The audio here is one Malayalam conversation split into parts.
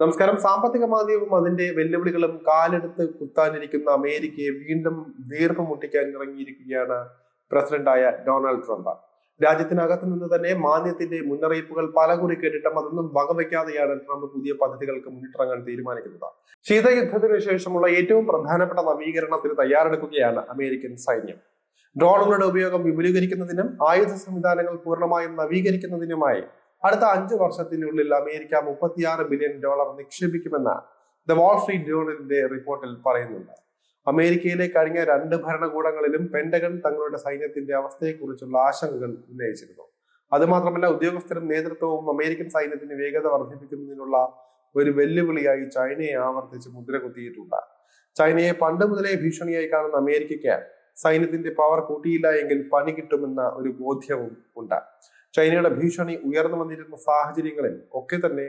നമസ്കാരം. സാമ്പത്തിക മാന്ദ്യവും അതിന്റെ വെല്ലുവിളികളും കാലെടുത്ത് കുത്താനിരിക്കുന്ന അമേരിക്കയെ വീണ്ടും വീർപ്പ് മുട്ടിക്കാൻ ഇറങ്ങിയിരിക്കുകയാണ് പ്രസിഡന്റായ ഡൊണാൾഡ് ട്രംപ്. രാജ്യത്തിനകത്ത് നിന്ന് തന്നെ മാന്യത്തിന്റെ മുന്നറിയിപ്പുകൾ പലകുറി കേട്ടിട്ടും അതൊന്നും വകവയ്ക്കാതെയാണ് ട്രംപ് പുതിയ പദ്ധതികൾക്ക് മുന്നിട്ടിറങ്ങാൻ തീരുമാനിക്കുന്നത്. ശീതയുദ്ധത്തിന് ശേഷമുള്ള ഏറ്റവും പ്രധാനപ്പെട്ട നവീകരണത്തിന് തയ്യാറെടുക്കുകയാണ് അമേരിക്കൻ സൈന്യം. ഡ്രോണുകളുടെ ഉപയോഗം വിപുലീകരിക്കുന്നതിനും ആയുധ സംവിധാനങ്ങൾ പൂർണമായും നവീകരിക്കുന്നതിനുമായി അടുത്ത അഞ്ചു വർഷത്തിനുള്ളിൽ അമേരിക്ക മുപ്പത്തിയാറ് ബില്യൺ ഡോളർ നിക്ഷേപിക്കുമെന്ന് ദ വാൾ സ്ട്രീറ്റ് ജേണലിന്റെ റിപ്പോർട്ടിൽ പറയുന്നുണ്ട്. അമേരിക്കയിലെ കഴിഞ്ഞ രണ്ട് ഭരണകൂടങ്ങളിലും പെന്റഗൺ തങ്ങളുടെ സൈന്യത്തിന്റെ അവസ്ഥയെക്കുറിച്ചുള്ള ആശങ്കകൾ ഉന്നയിച്ചിരുന്നു. അതുമാത്രമല്ല ഉദ്യോഗസ്ഥരും നേതൃത്വവും അമേരിക്കൻ സൈന്യത്തിന് വേഗത വർദ്ധിപ്പിക്കുന്നതിനുള്ള ഒരു വെല്ലുവിളിയായി ചൈനയെ ആവർത്തിച്ച് മുദ്ര കുത്തിയിട്ടുണ്ട്. ചൈനയെ പണ്ട് മുതലേ ഭീഷണിയായി കാണുന്ന അമേരിക്കയ്ക്ക് സൈന്യത്തിന്റെ പവർ കൂട്ടിയില്ല എങ്കിൽ പണി കിട്ടുമെന്ന ഒരു ബോധ്യവും ഉണ്ട്. ചൈനയുടെ ഭീഷണി ഉയർന്നു വന്നിരുന്ന സാഹചര്യങ്ങളിൽ ഒക്കെ തന്നെ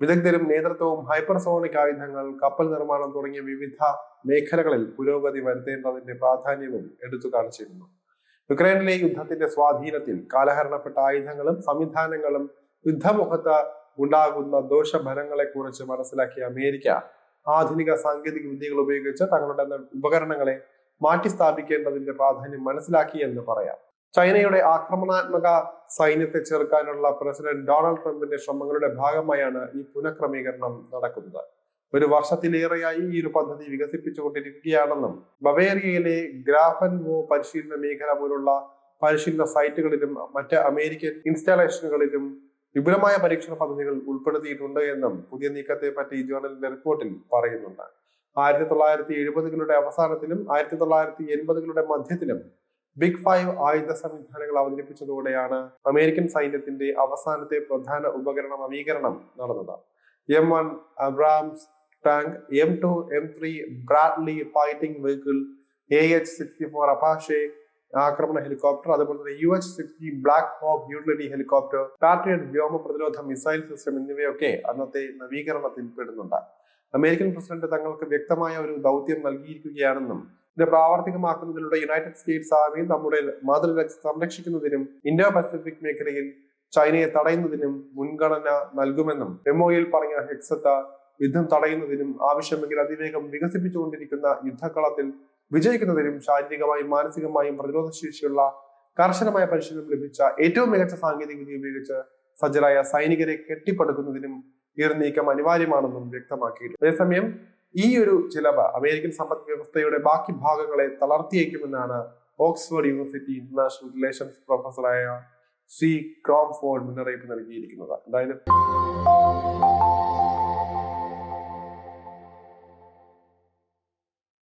വിദഗ്ധരും നേതൃത്വവും ഹൈപ്പർസോണിക് ആയുധങ്ങൾ കപ്പൽ നിർമ്മാണം തുടങ്ങിയ വിവിധ മേഖലകളിൽ പുരോഗതി വരുത്തേണ്ടതിന്റെ പ്രാധാന്യവും എടുത്തു കാണിച്ചിരുന്നു. യുക്രൈനിലെ യുദ്ധത്തിന്റെ സ്വാധീനത്തിൽ കാലഹരണപ്പെട്ട ആയുധങ്ങളും സംവിധാനങ്ങളും യുദ്ധമുഖത്ത് ഉണ്ടാകുന്ന ദോഷഫലങ്ങളെ കുറിച്ച് മനസ്സിലാക്കിയ അമേരിക്ക ആധുനിക സാങ്കേതിക വിദ്യകൾ ഉപയോഗിച്ച് തങ്ങളുടെ ഉപകരണങ്ങളെ മാറ്റിസ്ഥാപിക്കേണ്ടതിന്റെ പ്രാധാന്യം മനസ്സിലാക്കി എന്ന് പറയാം. ചൈനയുടെ ആക്രമണാത്മക സൈന്യത്തെ ചെറുക്കാനുള്ള പ്രസിഡന്റ് ഡൊണാൾഡ് ട്രംപിന്റെ ശ്രമങ്ങളുടെ ഭാഗമായാണ് ഈ പുനഃക്രമീകരണം നടക്കുന്നത്. ഒരു വർഷത്തിലേറെയായി ഈ ഒരു പദ്ധതി വികസിപ്പിച്ചുകൊണ്ടിരിക്കുകയാണെന്നും ബവേറിയയിലെ ഗ്രാഫൻവോ പരിശീലന മേഖല പോലുള്ള പരിശീലന സൈറ്റുകളിലും മറ്റ് അമേരിക്കൻ ഇൻസ്റ്റാളേഷനുകളിലും വിപുലമായ പരീക്ഷണ പദ്ധതികൾ ഉൾപ്പെടുത്തിയിട്ടുണ്ട് എന്നും പുതിയ നീക്കത്തെ പറ്റി ജേണലിന്റെ റിപ്പോർട്ടിൽ പറയുന്നുണ്ട്. ആയിരത്തി തൊള്ളായിരത്തി എഴുപതുകളുടെ അവസാനത്തിലും ആയിരത്തി തൊള്ളായിരത്തി എൺപതുകളുടെ മധ്യത്തിലും ബിഗ് ഫൈവ് ആയുധ സംവിധാനങ്ങൾ അവതരിപ്പിച്ചതോടെയാണ് അമേരിക്കൻ സൈന്യത്തിന്റെ അവസാനത്തെ പ്രധാന ഉപകരണ നവീകരണം നടന്നത്. M one Abrams tank M two M three Bradley fighting vehicle A H sixty four Apache ആക്രമണ ഹെലികോപ്റ്റർ അതുപോലെ തന്നെ U H sixty Black Hawk utility helicopter Patriot വ്യോമ പ്രതിരോധ മിസൈൽ സിസ്റ്റം എന്നിവയൊക്കെ അന്നത്തെ നവീകരണത്തിൽ പെടുന്നുണ്ട്. അമേരിക്കൻ പ്രസിഡന്റ് തങ്ങൾക്ക് വ്യക്തമായ ഒരു ദൗത്യം നൽകിയിരിക്കുകയാണെന്നും ഇത് പ്രാവർത്തികമാക്കുന്നതിലൂടെ യുണൈറ്റഡ് സ്റ്റേറ്റ്സ് ആർമി നമ്മുടെ മാതൃരാജ്യം സംരക്ഷിക്കുന്നതിനും ഇന്തോ പസഫിക് മേഖലയിൽ ചൈനയെ തടയുന്നതിനും മുൻഗണന നൽകുമെന്നും മെമ്മോയിൽ പറഞ്ഞ ഹെക്സത്ത യുദ്ധം തടയുന്നതിനും ആവശ്യമെങ്കിൽ അതിവേഗം വികസിപ്പിച്ചുകൊണ്ടിരിക്കുന്ന യുദ്ധക്കളത്തിൽ വിജയിക്കുന്നതിനും ശാരീരികമായും മാനസികമായും പ്രതിരോധ ശേഷിയുള്ള കർശനമായ പരിശീലനം ലഭിച്ച ഏറ്റവും മികച്ച സാങ്കേതിക വിദ്യ ഉപയോഗിച്ച് സജ്ജരായ സൈനികരെ കെട്ടിപ്പടുക്കുന്നതിനും ഈ നീക്കം അനിവാര്യമാണെന്നും വ്യക്തമാക്കിയിട്ടുണ്ട്. അതേസമയം ഈ ഒരു ചിലവ് അമേരിക്കൻ സമ്പദ് വ്യവസ്ഥയുടെ ബാക്കി ഭാഗങ്ങളെ തളർത്തിയേക്കുമെന്നാണ് ഓക്സ്ഫോർഡ് യൂണിവേഴ്സിറ്റി ഇന്റർനാഷണൽ റിലേഷൻസ് പ്രൊഫസറായ സി ക്രോംഫോർഡ് മുന്നറിയിപ്പ് നൽകിയിരിക്കുന്നത്. എന്തായാലും